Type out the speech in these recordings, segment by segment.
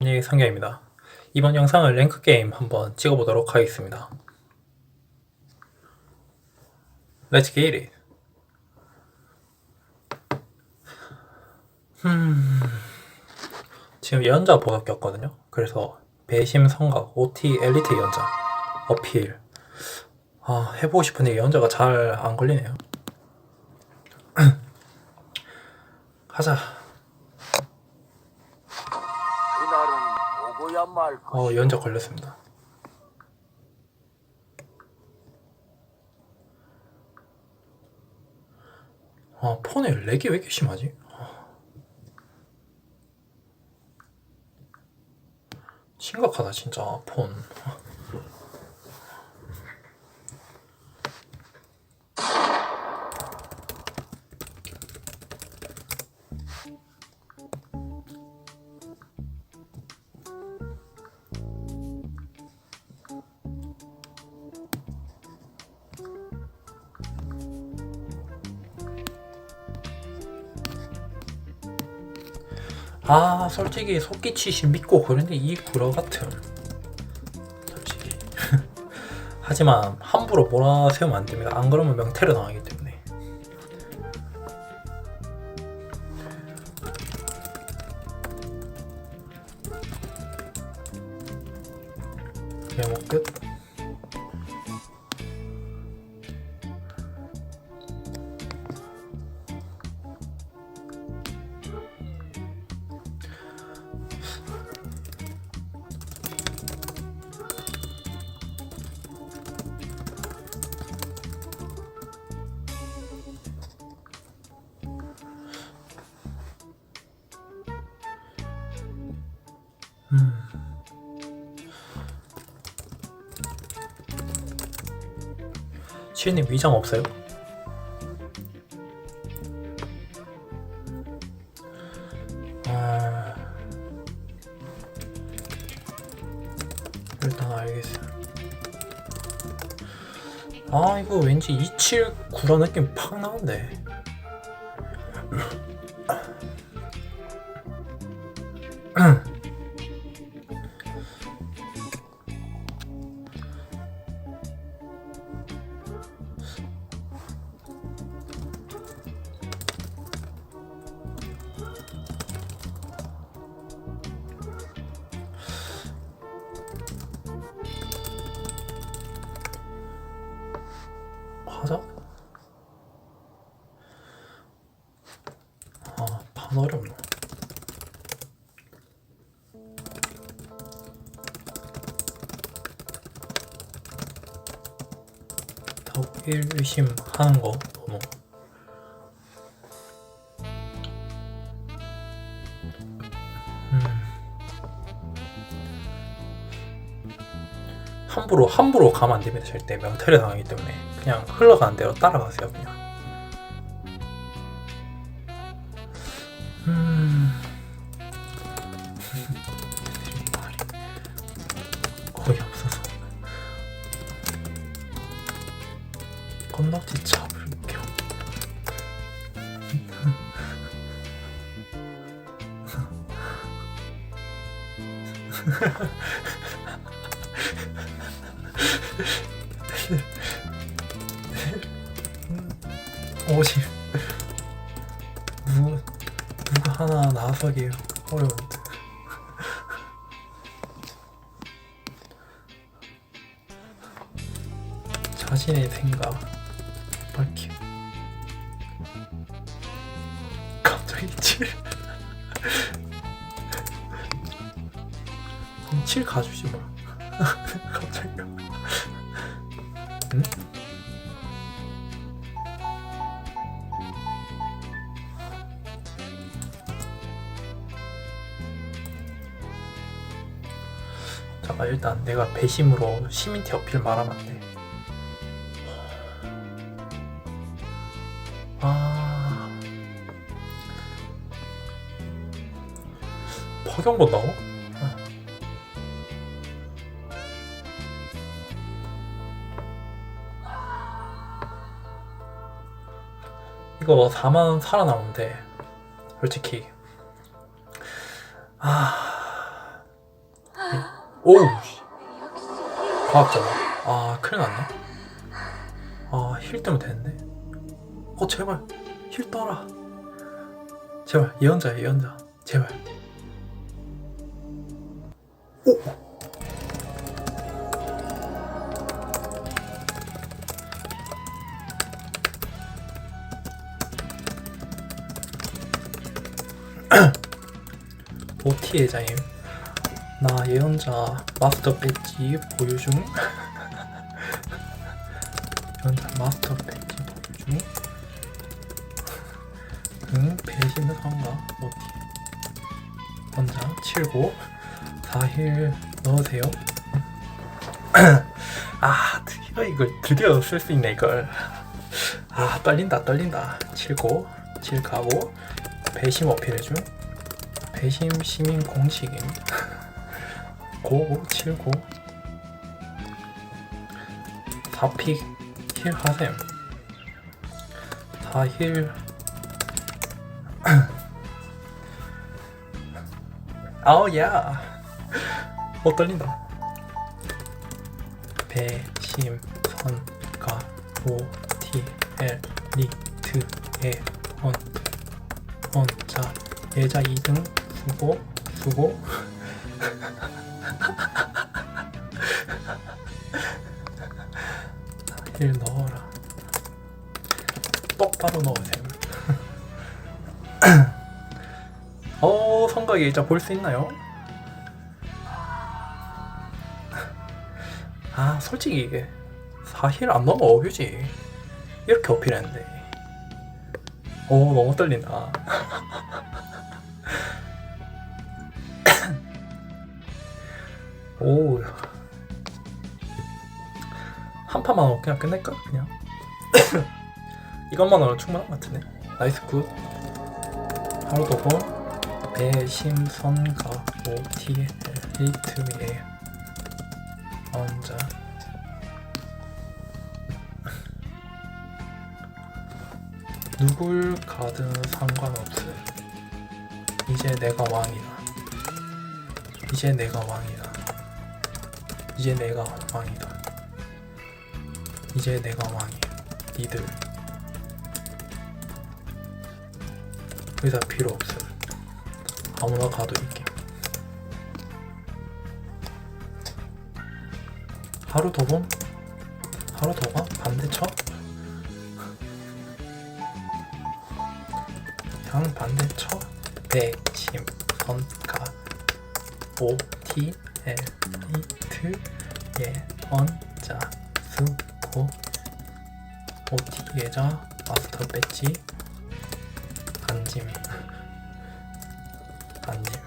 네, 성경입니다. 이번 영상은 랭크 게임 한번 찍어보도록 하겠습니다. Let's get it. 음, 지금 예언자 보석 꼈거든요. 그래서 배심 성각, OT 엘리트 예언자, 어필. 아, 해보고 싶은데 예언자가 잘 안 걸리네요. 가자. 말. 어, 예언자 걸렸습니다. 아, 폰에 렉이 왜 이렇게 심하지? 심각하다, 진짜, 폰. 아, 솔직히 속기치시 믿고 그런데 이 구러 같은. 솔직히. 하지만 함부로 몰아세우면 안 됩니다. 안 그러면 명태를 당하기 때문에. 시은님 위장 없어요? 아... 일단 알겠어요. 아 이거 왠지 279라 느낌 팍 나는데. 어렵네. 더욱 일심하는 거 너무. 함부로 함부로 가면 안 됩니다. 절대. 명태를 당하기 때문에. 그냥 흘러가는 대로 따라가세요 그냥 건너지 잡을게요 오십 누구 누구 하나 나서기 어려운데. 자신의 생각 밝힘 갑자기 7 7 가주지 마 갑자기 응? 잠깐 일단 내가 배심으로 시민티 어필 말하면 안 돼. 파경 본다고? 이거 4만 살아남으면 돼. 솔직히. 아 오우 씨. 과학자다 아 큰일 났네 아힐 뜨면 되는데 어 제발 힐 떠라 제발 예언자야 예언자 제발 오. OT 회장님 나 예언자 마스터 배지 보유 중. 예언자 마스터 배지 보유 중. 응, 배신 상가? OT 혼자 7고 4힐 넣으세요. 아 드디어 이걸 드디어 쓸 수 있네 이걸. 아 떨린다 떨린다. 7고 7 가고 배심 어필 해줌. 배심 시민 공식임 고 7고. 4픽 힐 하셈. 4힐. 아우 야. 어 떨린다. 배심 선가 오티 엘 리트 에원 원자 예자 2등 수고 수고 일 넣어라 똑바로 넣으세요 어 성각 예자 볼 수 있나요? 아 솔직히 이게 4힐 안 넘어 어뷰지 이렇게 어필했는데 오 너무 떨린다 오. 한 판만 하고 그냥 끝낼까? 그냥. 이것만으로 충분한 것 같은데. 나이스 굿. 하루 도보. 배심선가 OTL 리트에 언자. 누굴 가든 상관없어. 이제 내가 왕이다. 이제 내가 왕이다. 이제 내가 왕이다. 이제 내가 왕이야. 니들 의사 필요 없어. 아무나 가도 있게. 하루 더 봄? 하루 더 가? 반대쳐? 양 반대쳐? 배심 선가 O T L 이트 예 언자 수고 T 예자 마스터 배지 안짐 안짐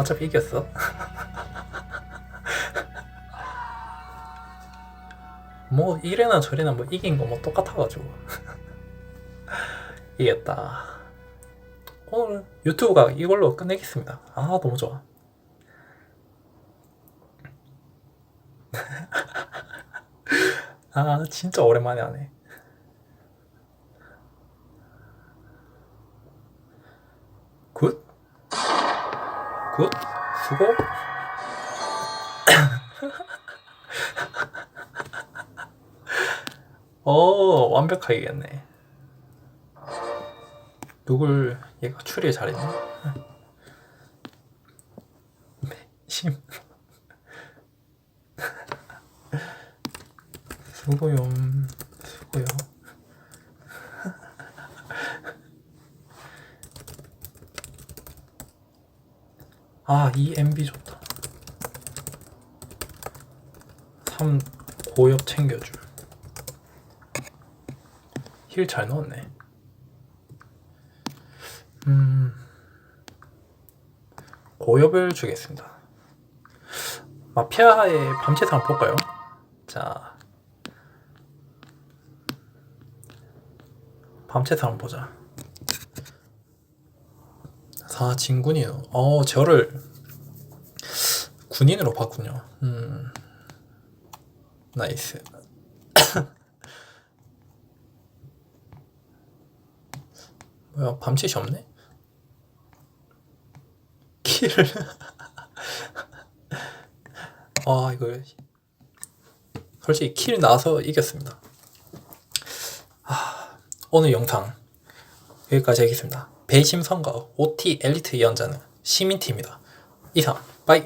어차피 이겼어 뭐 이래나 저래나 뭐 이긴 거 뭐 똑같아가지고 이겼다 오늘 유튜브가 이걸로 끝내겠습니다. 아 너무 좋아. 아 진짜 오랜만에 하네. 굿. 굿. 수고. 어 완벽하게 이겼네. 누굴 얘가 추리 잘했네. 심. 수고요. 수고요. 아, 이 MB 좋다. 3 고엽 챙겨줄. 힐 잘 넣었네. 음, 고엽을 주겠습니다. 마피아의 밤채상 볼까요? 자, 밤채상 보자. 사 진군이요. 어, 저를 군인으로 봤군요. 음, 나이스. 뭐야, 밤채시 없네? 킬을 아 이거 솔직히 킬 나서 이겼습니다 아, 오늘 영상 여기까지 하겠습니다 배심 선거 OT 엘리트 예언자는 시민팀입니다. 이상 빠이